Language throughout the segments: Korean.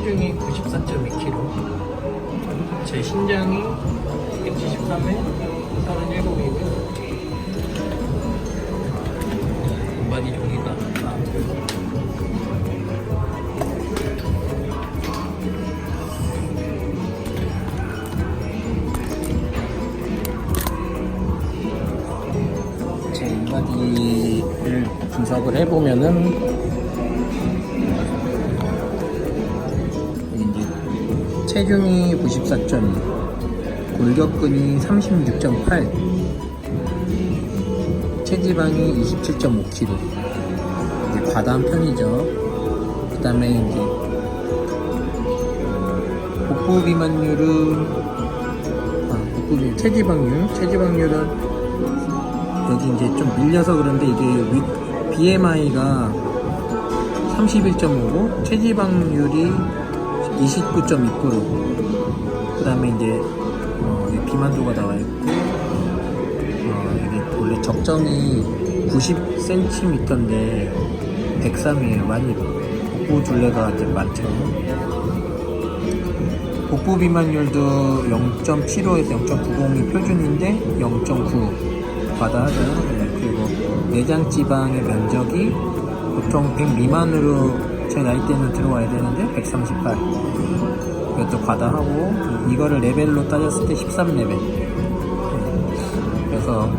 체중이 94.2kg. 제 신장이 173에 37이고요. 바디 종이가 제 인바디를 분석을 해보면은 체중이 94.2 골격근이 36.8 체지방이 27.5kg 이제 과다한 편이죠. 그 다음에 이제 복부 비만율은 아, 복부 비 체지방률? 체지방률은 여기 이제 좀 밀려서 그런데 이게 위, BMI가 31.5고 체지방률이 29.2%. 그 다음에 이제 어, 비만도가 나와 있고 어, 여기 원래 적정이 90cm인데 103이에요. 많이 복부 둘레가 이제 많죠. 복부 비만율도 0.75에서 0.90이 표준인데 0.9 과다하죠. 네, 그리고 내장 지방의 면적이 보통 100 미만으로 제 나이 때는 들어와야 되는데 138. 이것도 과다하고 이거를 레벨로 따졌을 때 13레벨. 그래서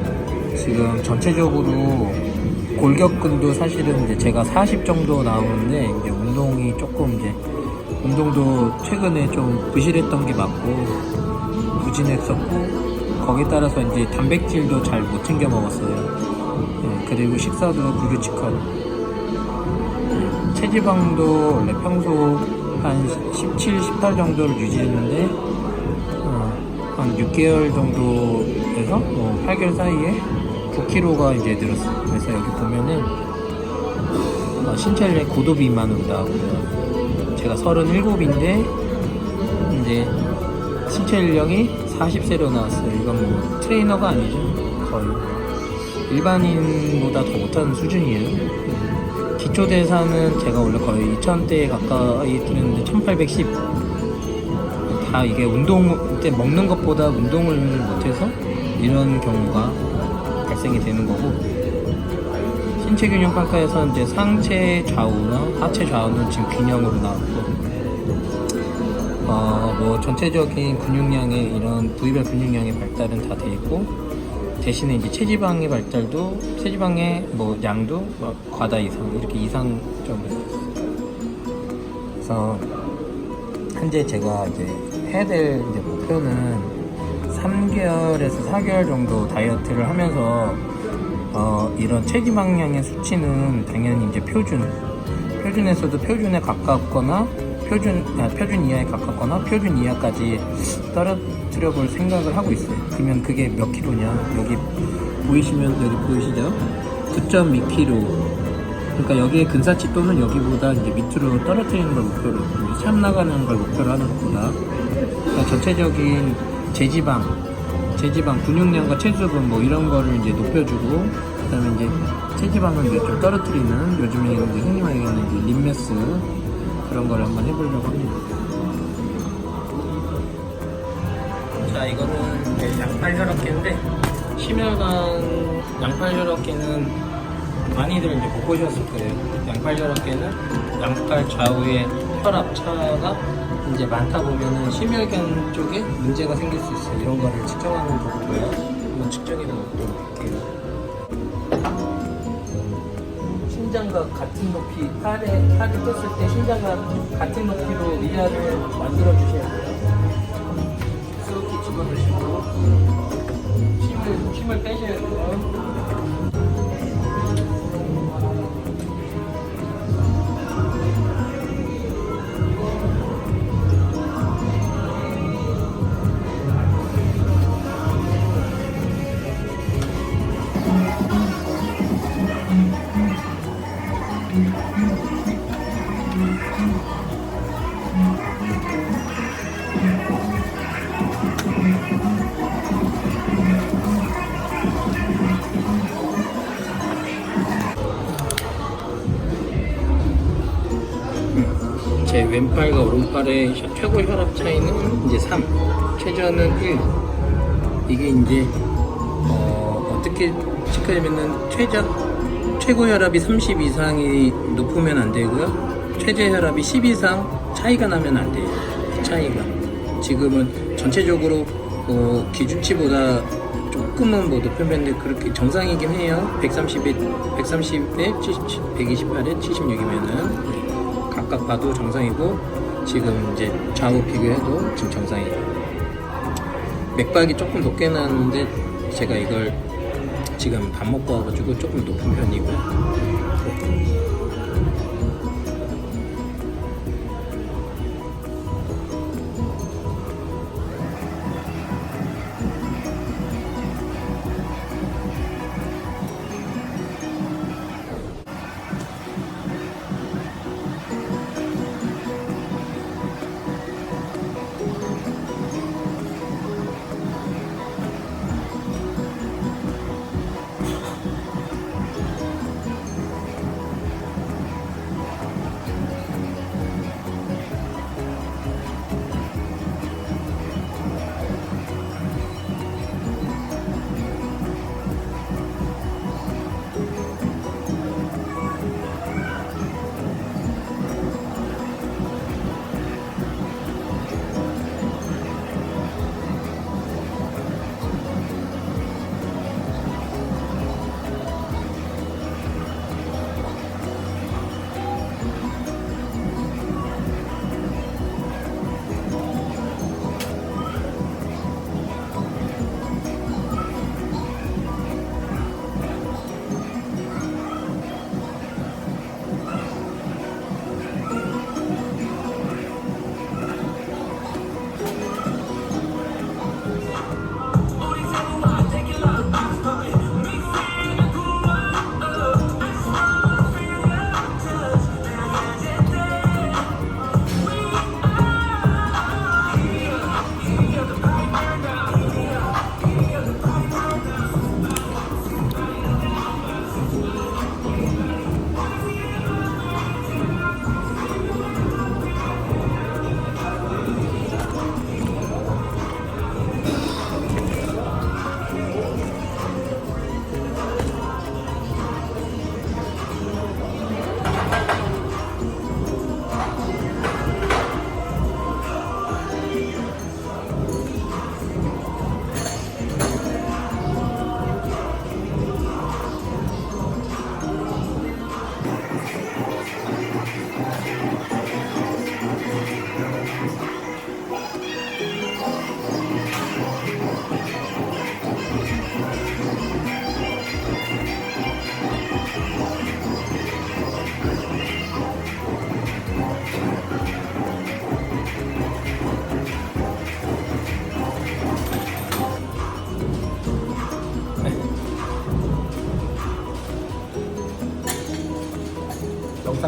지금 전체적으로 골격근도 사실은 이제 제가 40 정도 나오는데 이제 운동이 조금 이제 운동도 최근에 좀 부실했던 게 맞고 부진했었고 거기에 따라서 이제 단백질도 잘 못 챙겨 먹었어요. 예, 그리고 식사도 불규칙하고 예, 체지방도 원래 평소 한 17, 18 정도를 유지했는데 어, 한 6개월 정도에서 뭐 8개월 사이에 9kg가 이제 늘었어요. 그래서 여기 보면은 어, 신체의 고도 비만으로 나오고요. 제가 37인데 이제 신체 연령이 40세로 나왔어요. 이건 뭐 트레이너가 아니죠. 거의 일반인보다 더 못하는 수준이에요. 기초 대사는 제가 원래 거의 2000대에 가까이 뛰는데 1810. 다 이게 운동 때 먹는 것보다 운동을 못해서 이런 경우가 발생이 되는 거고 신체 균형 평가에서 이제 상체 좌우나 하체 좌우는 지금 균형으로 나왔고 어, 뭐 전체적인 근육량의 이런 부위별 근육량의 발달은 다 돼 있고 대신에 이제 체지방의 발달도 체지방의 뭐 양도 뭐 과다 이상 이렇게 이상적으로 그래서 현재 제가 이제 해야 될 이제 목표는 3개월에서 4개월 정도 다이어트를 하면서 어, 이런 체지방량의 수치는 당연히 이제 표준 표준에서도 표준에 가깝거나 표준 아, 표준 이하에 가깝거나 표준 이하까지 떨어뜨려 볼 생각을 하고 있어요. 그러면 그게 몇 킬로냐? 여기 보이시면 여기 보이시죠? 9.2킬로. 그러니까 여기에 근사치 또는 여기보다 이제 밑으로 떨어뜨리는 걸 목표로 참 나가는 걸 목표로 하는 것보다 그러니까 전체적인 제지방, 제지방 근육량과 체수분 뭐 이런 거를 이제 높여주고 그다음에 이제 체지방을 이제 좀 떨어뜨리는 요즘에 이제 흔히 말하는 림메스 그런 걸 한번 해보려고 합니다. 자, 이거는 이제 양팔 혈압계인데 심혈관 양팔 혈압계는 많이들 이제 못 보셨을 거예요. 양팔 혈압계는 양팔 좌우에 혈압 차가 이제 많다 보면은 심혈관 쪽에 문제가 생길 수 있어요. 이런 거를 측정하는 거고요. 한번 측정해 볼게요. 신장과 같은 높이 팔에 팔을 떴을 때 신장과 같은 높이로 위아를 만들어 주셔야 돼요. 이렇게 집어넣으시고 힘을 힘을 빼셔야 돼요. 제 왼팔과 오른팔의 셔- 최고 혈압 차이는 이제 3, 최저는 1. 이게 이제 어, 어떻게 체크하면은 최저 최고 혈압이 30 이상이 높으면 안 되고요. 최저 혈압이 10 이상 차이가 나면 안 돼요. 이 차이가. 지금은 전체적으로 어, 기준치보다 조금은 뭐 높으면 그렇게 정상이긴 해요. 130에 130에 77, 128에 76이면은 각각 봐도 정상이고 지금 이제 좌우 비교해도 지금 정상이에요. 맥박이 조금 높게 나는데 제가 이걸 지금 밥 먹고 와가지고 조금 높은 편이고요.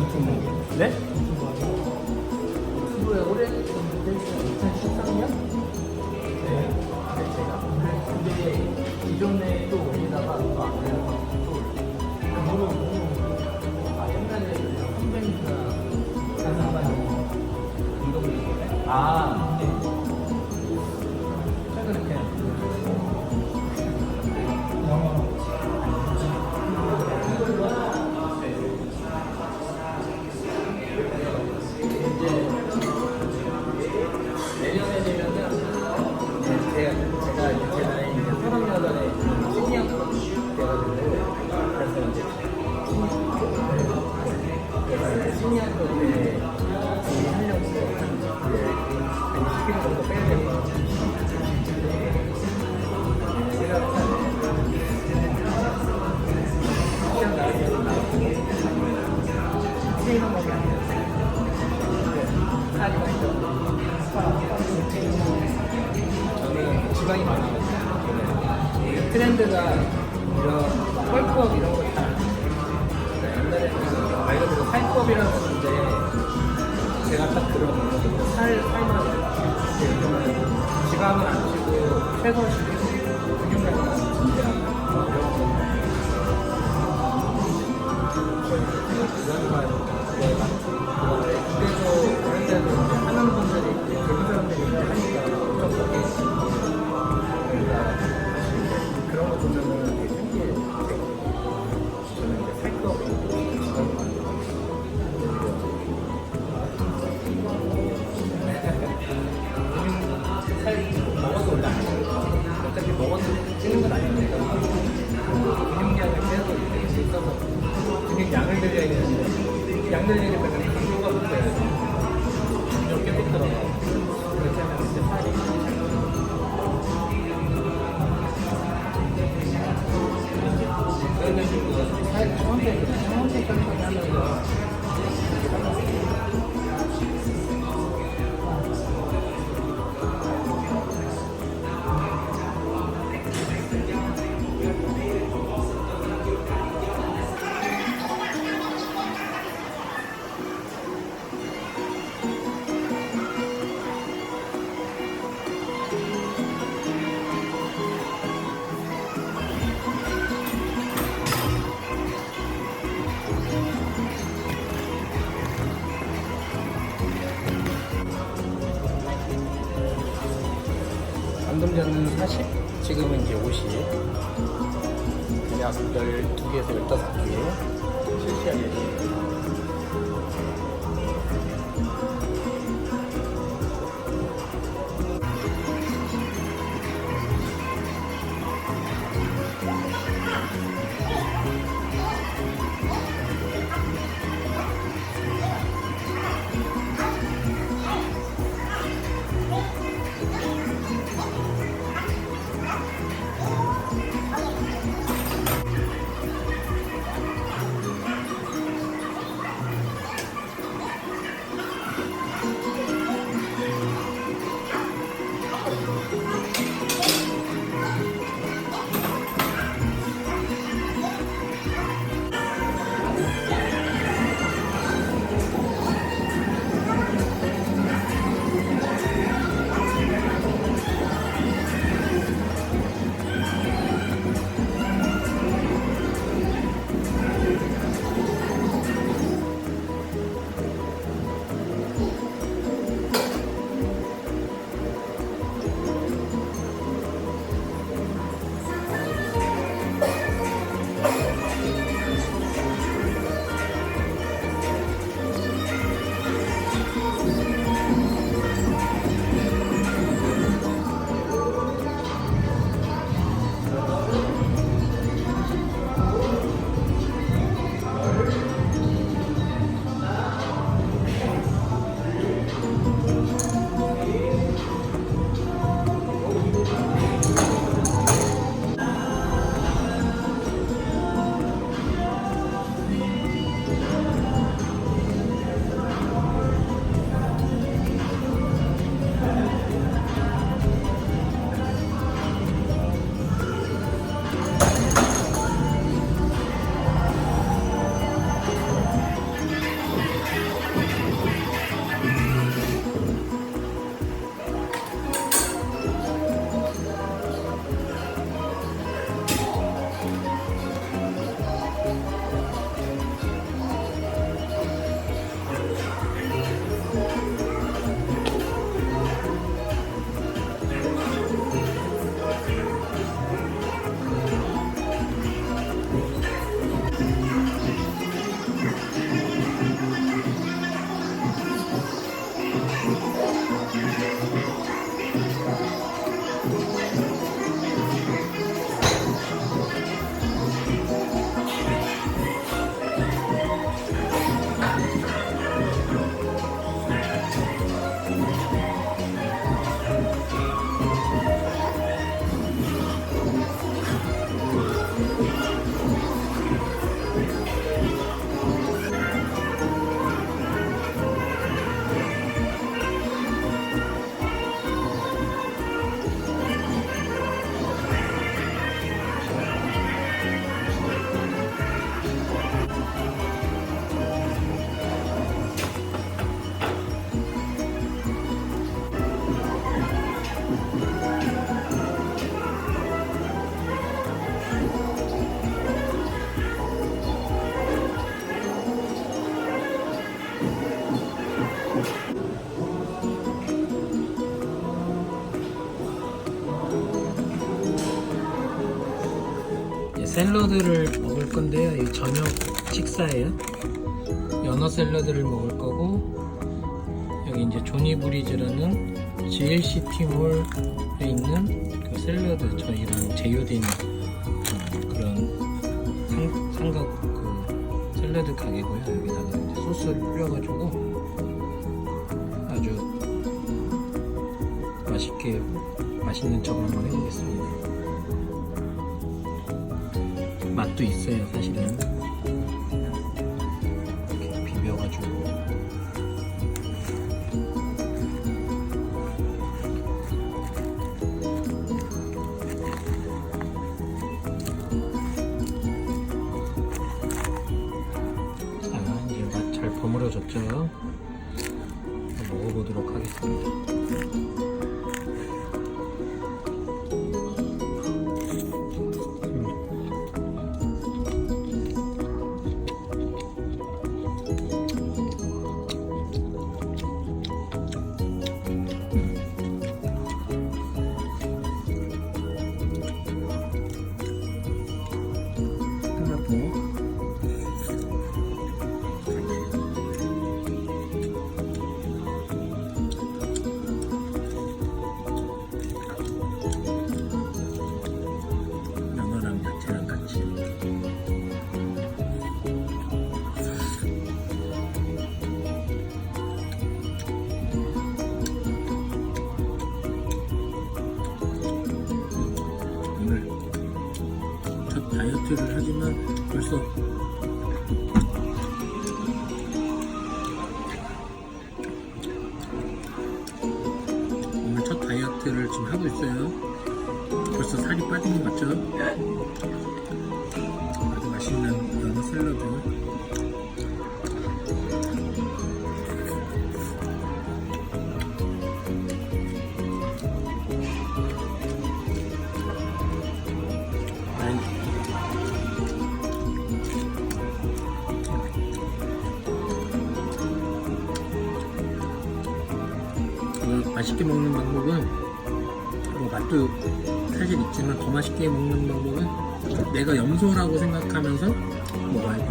찍는 네? from the 샐러드를 먹을 건데요. 이 저녁 식사예요. 연어 샐러드를 먹을 거고 여기 이제 조니 브리즈라는 GLC 티몰에 있는 그 샐러드 저희랑 제휴된 어, 그런 상, 삼각 그 샐러드 샐러드 가게고요. 여기다가 이제 소스를 뿌려가지고 아주 맛있게 맛있는 척을 한번 해보겠습니다. 맛도 있어요, 사실은. 다이어트를 지금 하고 있어요. 벌써 살이 빠진 것 같죠? 아주 맛있는 연어 샐러드. 이걸 맛있게 먹는 방법은 뭐 맛도 사실 있지만 더 맛있게 먹는 방법은 내가 염소라고 생각하면서 먹어야 돼.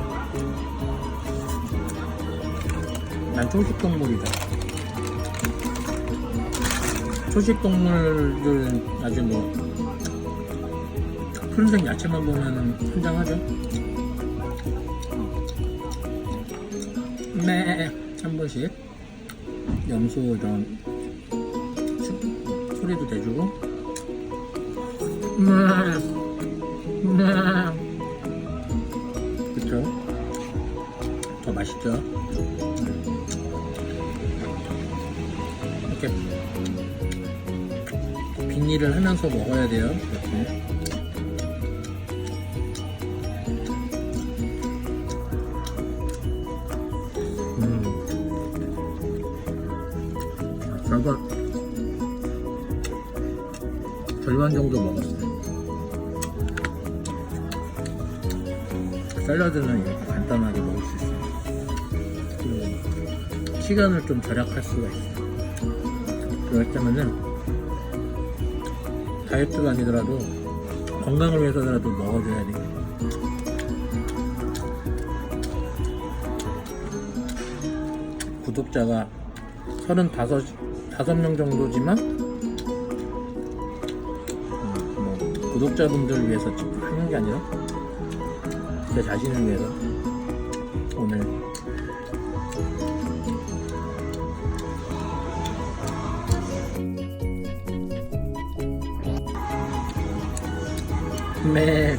난 초식 동물이다. 초식 동물들은 아주 뭐 푸른색 야채만 보면은 환장하죠. 네, 한 번씩 염소 이런 수- 소리도 내주고 네, 네. 그쵸? 더 맛있죠? 이렇게 빙의를 하면서 먹어야 돼요. 이렇게. 음. 절반 절반 정도 먹었어 샐러드는 이렇게 간단하게 먹을 수 있어요. 그 시간을 좀 절약할 수가 있어요. 그럴 때면은 다이어트가 아니더라도 건강을 위해서라도 먹어줘야 돼요. 구독자가 35, 5명 정도지만 음, 뭐 구독자분들 위해서 하는 게 아니라 제 자신을 위해서 오늘 네.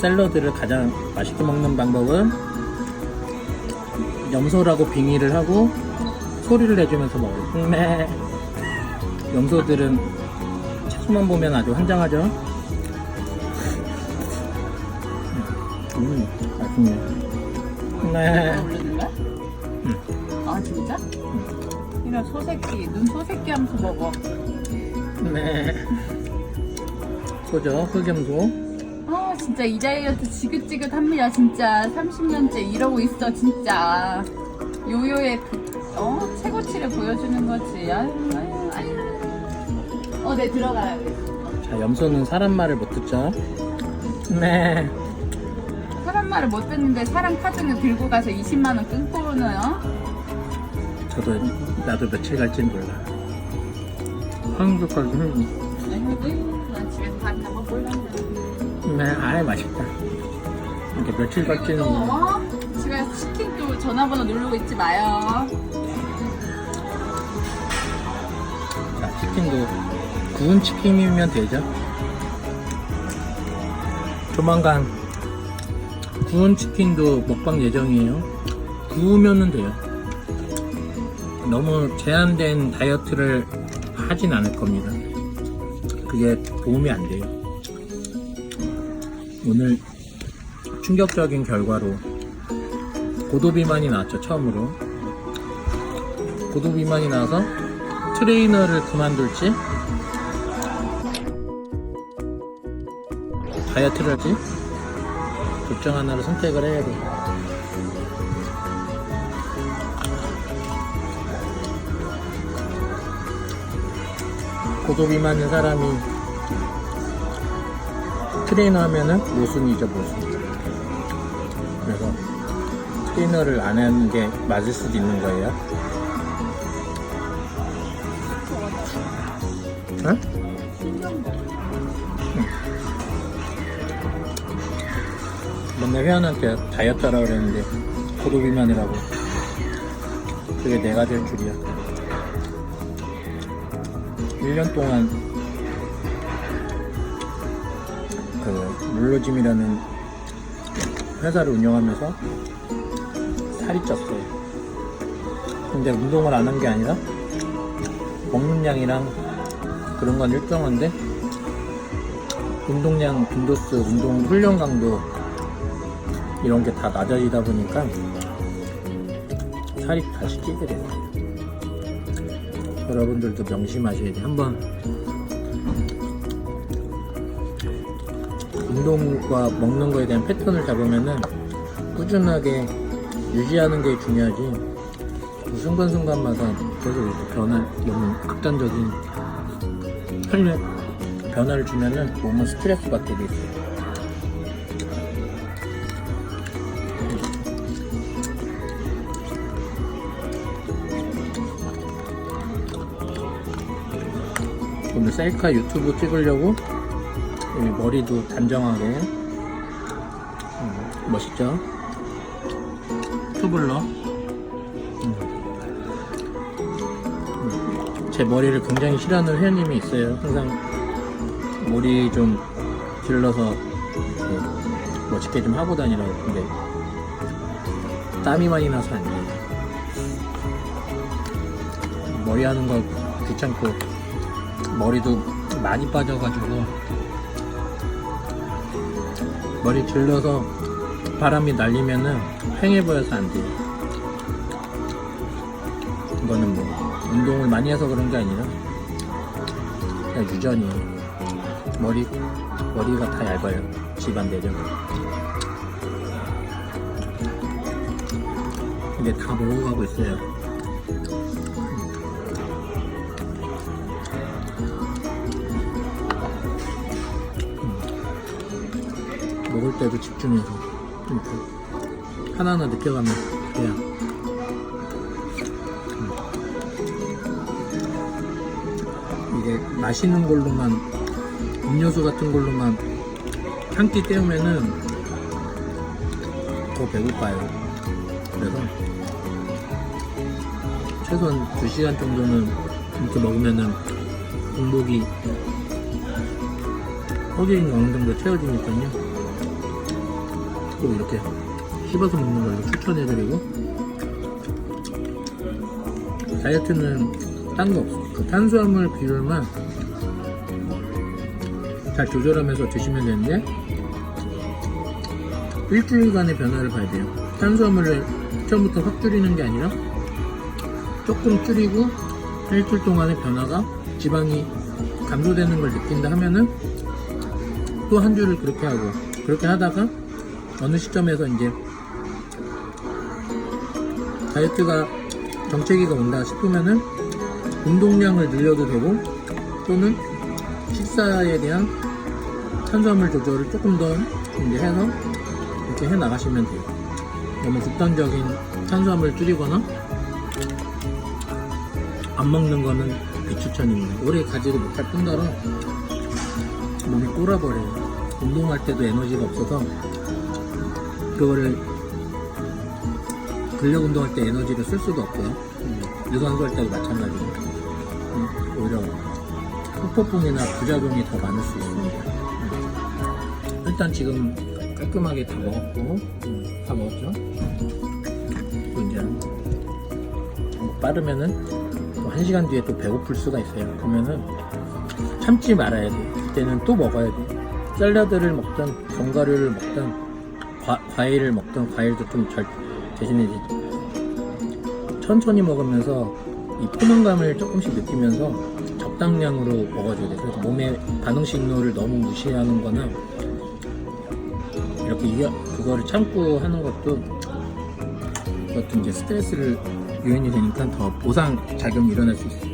샐러드를 가장 맛있게 먹는 방법은 염소라고 빙의를 하고 소리를 내주면서 먹어요. 네. 염소들은 채소만 보면 아주 환장하죠. 음, 맛있네. 네. 올리는 거야? 아 진짜? 이런 소새끼 눈 소새끼 하면서 먹어 네. 소죠, 흑염소. 아 진짜 이 다이어트 지긋지긋합니다 진짜 30년째 이러고 있어 진짜 요요의 그, 어? 최고치를 보여주는 거지 아유 아유 어 네 들어가야 돼 자, 염소는 사람 말을 못 듣죠. 네. 사람 말을 못 듣는데 사람 카드는 들고 가서 20만 원 끊고는 어? 저도 나도 며칠 갈지는 몰라. 한국까지 에휴, 난 집에서 밥이나 먹을란다. 네, 아예 맛있다. 이렇게 며칠 걷지는 또 뭐. 어? 집에서 치킨 또 전화번호 누르고 있지 마요. 자, 치킨도 구운 치킨이면 되죠. 조만간 구운 치킨도 먹방 예정이에요. 구우면은 돼요. 너무 제한된 다이어트를 하진 않을 겁니다. 그게 도움이 안 돼요. 오늘 충격적인 결과로 고도비만이 나왔죠, 처음으로. 고도비만이 나와서 트레이너를 그만둘지 다이어트를 할지 둘 중 하나를 선택을 해야 돼. 고도비만인 사람이 트레이너 하면은 모순이죠 모순. 그래서 트레이너를 안 하는 게 맞을 수도 있는 거예요. 맨날 회원한테 다이어트 하라 그랬는데 고도 비만이라고. 그게 내가 될 줄이야. 1년 동안 그 룰로짐이라는 회사를 운영하면서 살이 쪘어요 근데 운동을 안 한 게 아니라 먹는 양이랑 그런 건 일정한데 운동량, 빈도수, 운동 훈련 강도 이런 게 다 낮아지다 보니까 살이 다시 찌게 돼요. 여러분들도 명심하셔야 돼요. 한번 운동과 먹는 거에 대한 패턴을 잡으면은 꾸준하게 유지하는 게 중요하지. 그 순간순간마다 계속 이렇게 변화, 너무 극단적인 편리 변화를 주면은 몸은 스트레스 받게 돼 있어요. 오늘 셀카 유튜브 찍으려고 머리도 단정하게 음, 멋있죠? 투블러 음. 음. 제 머리를 굉장히 싫어하는 회원님이 있어요 항상 머리 좀 길러서 멋있게 좀 하고 다니라고 근데 땀이 많이 나서 안 돼요 머리 하는 거 귀찮고 머리도 많이 빠져가지고 머리 길러서 바람이 날리면은 휑해 보여서 안 돼요. 이거는 뭐 운동을 많이 해서 그런 게 아니라 그냥 유전이에요. 머리 머리가 다 얇아요. 집안 내적 근데 다 먹어가고 있어요 먹을 때도 집중해서 이렇게 하나하나 느껴가면 돼요 음. 이게 마시는 걸로만 음료수 같은 걸로만 한 끼 때우면은 더 배고파요. 그래서 최소한 2시간 정도는 이렇게 먹으면은 공복이 프로테인이 어느 정도 채워지니까요. 꼭 이렇게 씹어서 먹는 걸로 추천해드리고 다이어트는 딴 거 없어. 그 탄수화물 비율만 잘 조절하면서 드시면 되는데 일주일간의 변화를 봐야 돼요. 탄수화물을 처음부터 확 줄이는 게 아니라 조금 줄이고 일주일 동안의 변화가 지방이 감소되는 걸 느낀다 하면은 또 한 주를 그렇게 하고 그렇게 하다가 어느 시점에서 이제 다이어트가 정체기가 온다 싶으면은 운동량을 늘려도 되고 또는 식사에 대한 탄수화물 조절을 조금 더 이제 해서 이렇게 해 나가시면 돼요. 너무 극단적인 탄수화물 줄이거나 안 먹는 거는 비추천입니다. 오래 가지도 못할 뿐더러 몸이 꼬라버려요. 운동할 때도 에너지가 없어서 그거를 근력 운동할 때 에너지를 쓸 수도 없고요. 음, 유산소 할 때도 마찬가지고 음, 오히려 후폭풍이나 부작용이 더 많을 수 있습니다. 음. 일단 지금 깔끔하게 다 먹었고 음, 다 먹었죠. 또 이제 뭐 빠르면은 또 한 시간 뒤에 또 배고플 수가 있어요. 그러면은 참지 말아야 돼. 그때는 또 먹어야 돼. 샐러드를 먹든 견과류를 먹든 과, 과일을 먹든 과일도 좀잘 대신에 천천히 먹으면서 이 포만감을 조금씩 느끼면서 적당량으로 먹어줘야 돼. 그래서 몸의 반응 신호를 너무 무시하는 거나 이렇게 이겨, 그거를 참고 하는 것도 그것도 이제 스트레스를 요인이 되니까 더 보상 작용이 일어날 수 있어요.